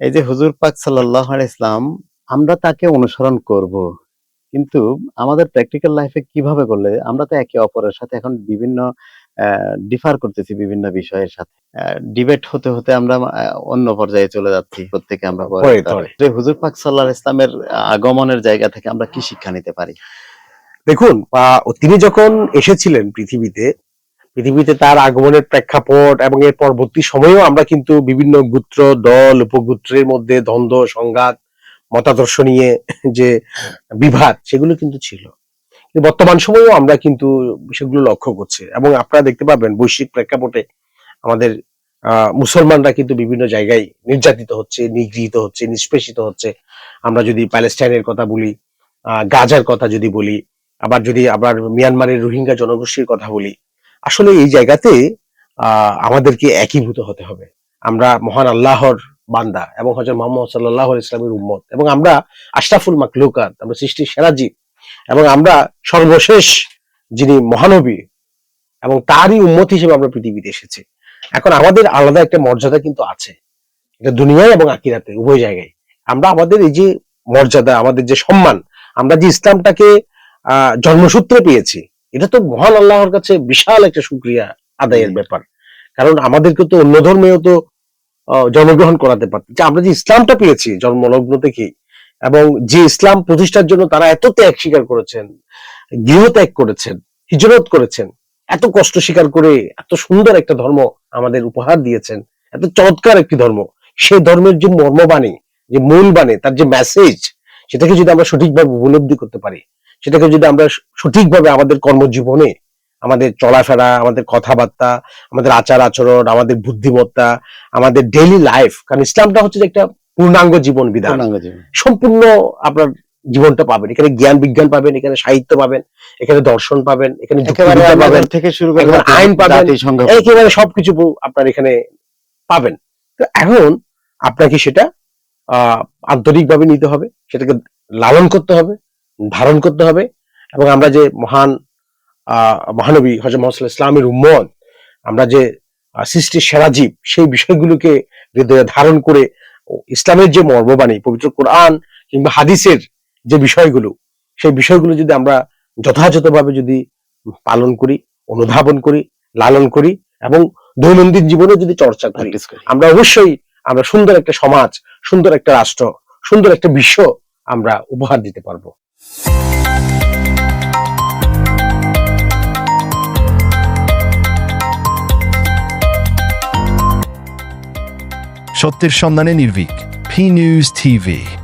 এই যে হুজুর পাক সাল্লাহ ইসলাম আমরা তাকে অনুসরণ করব। কিন্তু আমাদের প্র্যাকটিক্যাল লাইফে কীভাবে করলে? আমরা তো একে অপরের সাথে এখন বিভিন্ন ডিফার করতেছি বিভিন্ন বিষয়ের সাথে। ডিবেট হতে হতে আমরা অন্য পর্যায়ে চলে যাচ্ছি। প্রত্যেকে আমরা। যে হুজুর পাক সাল্লাহ ইসলামের আগমনের জায়গা থেকে আমরা কি শিক্ষা নিতে পারি? দেখুন তিনি যখন এসেছিলেন পৃথিবীতে পৃথিবীতে তার আগমনের প্রেক্ষাপট এবং এর পরবর্তী সময়েও আমরা কিন্তু বিভিন্ন গোত্র, দল, উপগুত্রের মধ্যে দ্বন্দ্ব, সংঘাত, মতাদর্শ নিয়ে যে বিভাদ সেগুলো কিন্তু ছিল। বর্তমান সময়েও আমরা কিন্তু সেগুলো লক্ষ্য করছি এবং আপনারা দেখতে পাবেন বৈশ্বিক প্রেক্ষাপটে আমাদের মুসলমানরা কিন্তু বিভিন্ন জায়গায় নির্যাতিত হচ্ছে, নিগৃহীত হচ্ছে, নিষ্পেষিত হচ্ছে। আমরা যদি প্যালেস্টাইনের কথা বলি গাজার কথা যদি বলি, আবার যদি আবার মিয়ানমারের রোহিঙ্গা জনগোষ্ঠীর কথা বলি আসলে এই জায়গাতে আমাদেরকে একীভূত হতে হবে। আমরা মহান আল্লাহর বান্দা এবং হজরত মোহাম্মদ সাল্লাহ ইসলামের উম্মত এবং আমরা আশরাফুল মাকলুকাত আমরা সৃষ্টির সেরা এবং আমরা সর্বশেষ যিনি মহানবী এবং তারই উম্মত হিসেবে আমরা পৃথিবীতে এসেছি। এখন আমাদের আলাদা একটা মর্যাদা কিন্তু আছে। এটা দুনিয়ায় এবং আকিরাতে উভয় জায়গায়। আমরা আমাদের এই যে মর্যাদা, আমাদের যে সম্মান, আমরা যে ইসলামটাকে জন্মসূত্রে পেয়েছি এটা তো মহান আল্লাহর কাছে বিশাল একটা সুক্রিয়া আদায়ের ব্যাপার। কারণ আমাদেরকে তো অন্য ধর্মেও তো জন্মগ্রহণ করাতে পারত। যে আমরা যে ইসলামটা পেয়েছি জন্মলগ্ন থেকেই এবং যে ইসলাম প্রতিষ্ঠার জন্য তারা এত ত্যাগ স্বীকার করেছেন গৃহত্যাগ করেছেন হিজরত করেছেন এত কষ্ট স্বীকার করে এত সুন্দর একটা ধর্ম আমাদের উপহার দিয়েছেন এত চমৎকার একটি ধর্ম। সে ধর্মের যে মর্মবাণী যে মূল বাণী তার যে মেসেজ সেটাকে যদি আমরা সঠিকভাবে উপলব্ধি করতে পারি সেটাকে যদি আমরা সঠিকভাবে আমাদের কর্মজীবনে আমাদের চলাফেরা আমাদের কথাবার্তা আমাদের আচার আচরণ আমাদের বুদ্ধিমত্তা আমাদের ডেইলি লাইফ কারণ ইসলামটা হচ্ছে একটা পূর্ণাঙ্গ জীবন বিধান। সম্পূর্ণ আপনার জীবনটা পাবেন। এখানে জ্ঞান বিজ্ঞান পাবেন এখানে সাহিত্য পাবেন এখানে দর্শন পাবেন এখানে পাবেন থেকে শুরু করে আইন পাবেন, একেবারে সবকিছু আপনার এখানে পাবেন। তো এখন আপনাকে সেটা আহ আন্তরিকভাবে নিতে হবে সেটাকে লালন করতে হবে ধারণ করতে হবে এবং আমরা যে মহান আহ মহানবী হজরত মোহাম্মদ ইসলামের উম্মত আমরা যে সৃষ্টির সেরা জীব সেই বিষয়গুলোকে হৃদয়ে ধারণ করে ইসলামের যে মর্মবাণী পবিত্র কোরআন কিংবা হাদিসের যে বিষয়গুলো সেই বিষয়গুলো যদি আমরা যথাযথভাবে যদি পালন করি অনুধাবন করি লালন করি এবং দৈনন্দিন জীবনে যদি চর্চা করি। আমরা অবশ্যই আমরা সুন্দর একটা সমাজ সুন্দর একটা রাষ্ট্র সুন্দর একটা বিশ্ব আমরা উপহার দিতে পারব Sottir Shonnanen Irvik, P News TV.